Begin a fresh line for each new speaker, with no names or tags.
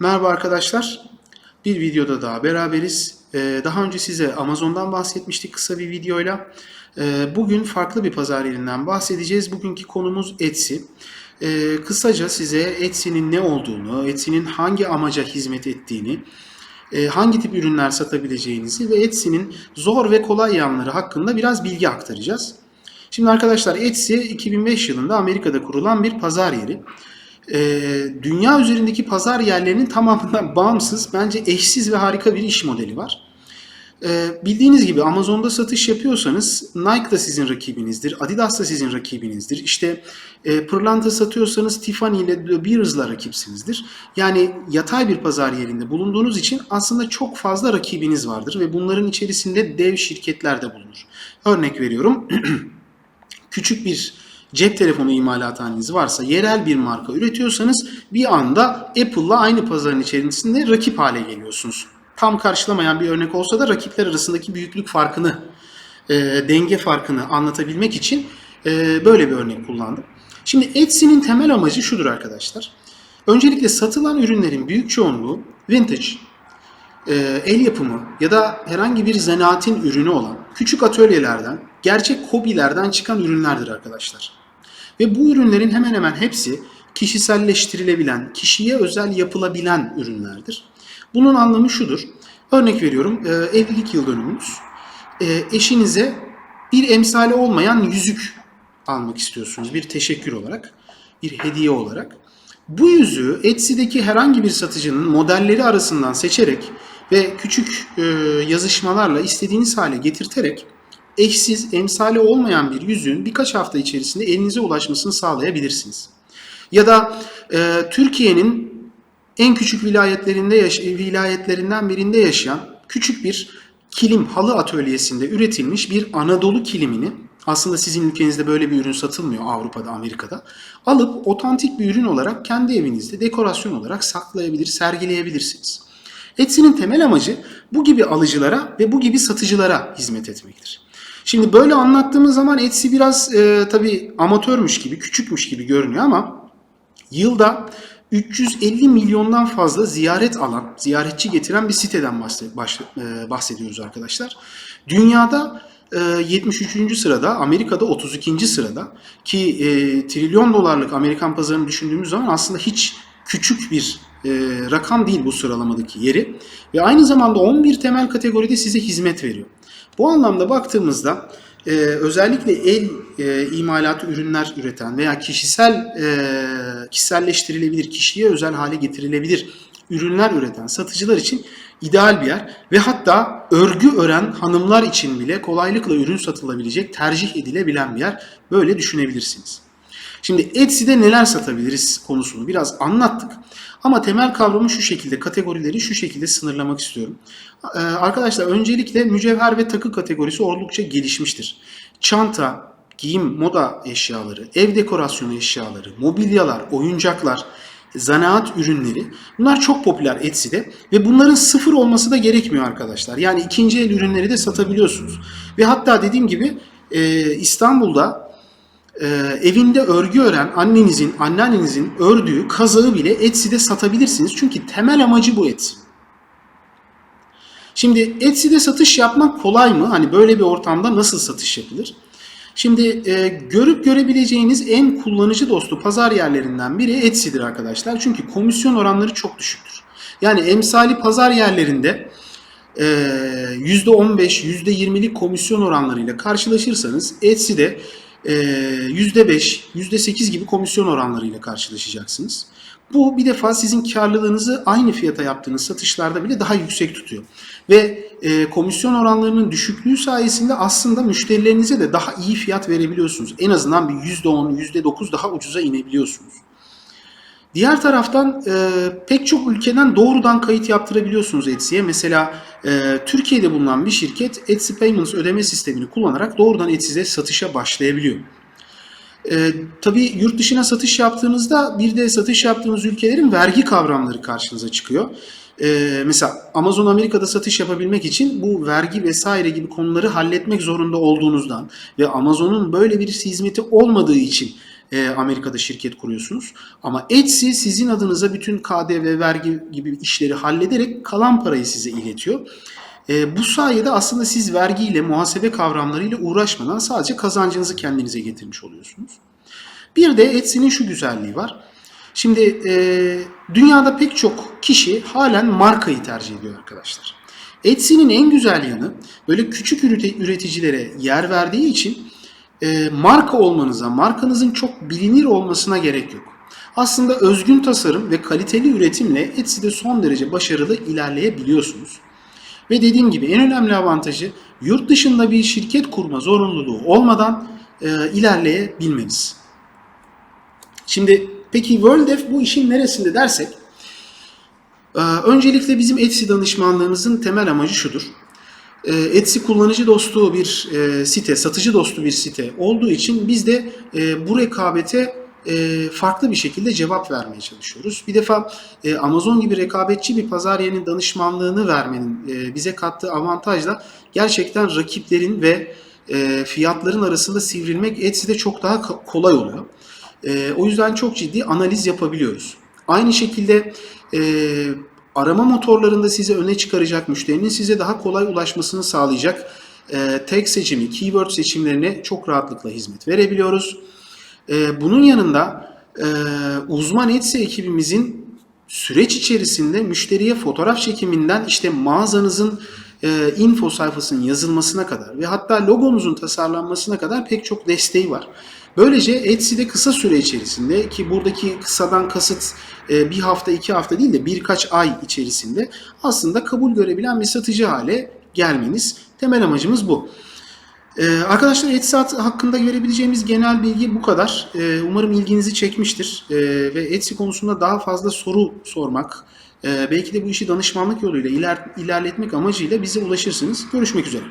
Merhaba arkadaşlar. Bir videoda daha beraberiz. Ee, daha önce size Amazon'dan bahsetmiştik kısa bir videoyla. Ee, bugün farklı bir pazar yerinden bahsedeceğiz. Bugünkü konumuz Etsy. Ee, kısaca size Etsy'nin ne olduğunu, Etsy'nin hangi amaca hizmet ettiğini, e, hangi tip ürünler satabileceğinizi ve Etsy'nin zor ve kolay yanları hakkında biraz bilgi aktaracağız. Şimdi arkadaşlar Etsy 2005 yılında Amerika'da kurulan bir pazar yeri e, dünya üzerindeki pazar yerlerinin tamamından bağımsız bence eşsiz ve harika bir iş modeli var. E, bildiğiniz gibi Amazon'da satış yapıyorsanız Nike da sizin rakibinizdir, Adidas da sizin rakibinizdir. İşte e, pırlanta satıyorsanız Tiffany ile De Beers'la rakipsinizdir. Yani yatay bir pazar yerinde bulunduğunuz için aslında çok fazla rakibiniz vardır ve bunların içerisinde dev şirketler de bulunur. Örnek veriyorum. küçük bir cep telefonu imalathaneniz varsa, yerel bir marka üretiyorsanız bir anda Apple'la aynı pazarın içerisinde rakip hale geliyorsunuz. Tam karşılamayan bir örnek olsa da rakipler arasındaki büyüklük farkını, e, denge farkını anlatabilmek için e, böyle bir örnek kullandım. Şimdi Etsy'nin temel amacı şudur arkadaşlar. Öncelikle satılan ürünlerin büyük çoğunluğu vintage, el yapımı ya da herhangi bir zanaatin ürünü olan küçük atölyelerden, gerçek hobilerden çıkan ürünlerdir arkadaşlar. Ve bu ürünlerin hemen hemen hepsi kişiselleştirilebilen, kişiye özel yapılabilen ürünlerdir. Bunun anlamı şudur. Örnek veriyorum, e, evlilik yıl dönümünüz. E, eşinize bir emsali olmayan yüzük almak istiyorsunuz bir teşekkür olarak, bir hediye olarak. Bu yüzüğü Etsy'deki herhangi bir satıcının modelleri arasından seçerek ve küçük e, yazışmalarla istediğiniz hale getirterek eşsiz, emsali olmayan bir yüzüğün birkaç hafta içerisinde elinize ulaşmasını sağlayabilirsiniz. Ya da e, Türkiye'nin en küçük vilayetlerinde yaş- vilayetlerinden birinde yaşayan küçük bir kilim halı atölyesinde üretilmiş bir Anadolu kilimini aslında sizin ülkenizde böyle bir ürün satılmıyor Avrupa'da, Amerika'da. Alıp otantik bir ürün olarak kendi evinizde dekorasyon olarak saklayabilir, sergileyebilirsiniz. Etsy'nin temel amacı bu gibi alıcılara ve bu gibi satıcılara hizmet etmektir. Şimdi böyle anlattığımız zaman Etsy biraz e, tabii amatörmüş gibi, küçükmüş gibi görünüyor ama yılda 350 milyondan fazla ziyaret alan, ziyaretçi getiren bir siteden e, bahsediyoruz arkadaşlar. Dünyada e, 73. sırada, Amerika'da 32. sırada ki e, trilyon dolarlık Amerikan pazarını düşündüğümüz zaman aslında hiç küçük bir e, rakam değil bu sıralamadaki yeri ve aynı zamanda 11 temel kategoride size hizmet veriyor. Bu anlamda baktığımızda e, özellikle el e, imalatı ürünler üreten veya kişisel e, kişiselleştirilebilir, kişiye özel hale getirilebilir ürünler üreten satıcılar için ideal bir yer ve hatta örgü ören hanımlar için bile kolaylıkla ürün satılabilecek, tercih edilebilen bir yer. Böyle düşünebilirsiniz. Şimdi Etsy'de neler satabiliriz konusunu biraz anlattık. Ama temel kavramı şu şekilde, kategorileri şu şekilde sınırlamak istiyorum. Ee, arkadaşlar öncelikle mücevher ve takı kategorisi oldukça gelişmiştir. Çanta, giyim, moda eşyaları, ev dekorasyonu eşyaları, mobilyalar, oyuncaklar, zanaat ürünleri bunlar çok popüler Etsy'de ve bunların sıfır olması da gerekmiyor arkadaşlar. Yani ikinci el ürünleri de satabiliyorsunuz. Ve hatta dediğim gibi e, İstanbul'da e, evinde örgü ören annenizin, anneannenizin ördüğü kazağı bile Etsy'de satabilirsiniz. Çünkü temel amacı bu Etsy. Şimdi Etsy'de satış yapmak kolay mı? Hani böyle bir ortamda nasıl satış yapılır? Şimdi e, görüp görebileceğiniz en kullanıcı dostu pazar yerlerinden biri Etsy'dir arkadaşlar. Çünkü komisyon oranları çok düşüktür. Yani emsali pazar yerlerinde e, %15, %20'lik komisyon oranlarıyla karşılaşırsanız Etsy'de %5, %8 gibi komisyon oranlarıyla karşılaşacaksınız. Bu bir defa sizin karlılığınızı aynı fiyata yaptığınız satışlarda bile daha yüksek tutuyor. Ve e, komisyon oranlarının düşüklüğü sayesinde aslında müşterilerinize de daha iyi fiyat verebiliyorsunuz. En azından bir %10, %9 daha ucuza inebiliyorsunuz. Diğer taraftan e, pek çok ülkeden doğrudan kayıt yaptırabiliyorsunuz Etsy'ye. Mesela e, Türkiye'de bulunan bir şirket Etsy Payments ödeme sistemini kullanarak doğrudan Etsy'de satışa başlayabiliyor. E, tabii yurt dışına satış yaptığınızda bir de satış yaptığınız ülkelerin vergi kavramları karşınıza çıkıyor. E, mesela Amazon Amerika'da satış yapabilmek için bu vergi vesaire gibi konuları halletmek zorunda olduğunuzdan ve Amazon'un böyle bir hizmeti olmadığı için e, Amerika'da şirket kuruyorsunuz. Ama Etsy sizin adınıza bütün KDV, vergi gibi işleri hallederek kalan parayı size iletiyor. E, bu sayede aslında siz vergiyle, muhasebe kavramlarıyla uğraşmadan sadece kazancınızı kendinize getirmiş oluyorsunuz. Bir de Etsy'nin şu güzelliği var. Şimdi e, dünyada pek çok kişi halen markayı tercih ediyor arkadaşlar. Etsy'nin en güzel yanı böyle küçük üreticilere yer verdiği için e, marka olmanıza, markanızın çok bilinir olmasına gerek yok. Aslında özgün tasarım ve kaliteli üretimle Etsy'de son derece başarılı ilerleyebiliyorsunuz. Ve dediğim gibi en önemli avantajı yurt dışında bir şirket kurma zorunluluğu olmadan e, ilerleyebilmeniz. Şimdi peki WorldF bu işin neresinde dersek ee, Öncelikle bizim Etsy danışmanlığımızın temel amacı şudur. Ee, Etsy kullanıcı dostu bir e, site, satıcı dostu bir site olduğu için biz de e, bu rekabete e, farklı bir şekilde cevap vermeye çalışıyoruz. Bir defa Amazon gibi rekabetçi bir pazar yerinin danışmanlığını vermenin bize kattığı avantajla gerçekten rakiplerin ve fiyatların arasında sivrilmek Etsy'de çok daha ko- kolay oluyor. O yüzden çok ciddi analiz yapabiliyoruz. Aynı şekilde arama motorlarında size öne çıkaracak, müşterinin size daha kolay ulaşmasını sağlayacak e, tag seçimi, keyword seçimlerine çok rahatlıkla hizmet verebiliyoruz. E, bunun yanında e, uzman Etsy ekibimizin süreç içerisinde müşteriye fotoğraf çekiminden işte mağazanızın e, info sayfasının yazılmasına kadar ve hatta logonuzun tasarlanmasına kadar pek çok desteği var. Böylece Etsy'de kısa süre içerisinde ki buradaki kısadan kasıt e, bir hafta iki hafta değil de birkaç ay içerisinde aslında kabul görebilen bir satıcı hale gelmeniz. Temel amacımız bu. Ee, arkadaşlar Etsy hakkında görebileceğimiz genel bilgi bu kadar. Ee, umarım ilginizi çekmiştir Ee, ve Etsy konusunda daha fazla soru sormak, belki de bu işi danışmanlık yoluyla iler, ilerletmek amacıyla bize ulaşırsınız. Görüşmek üzere.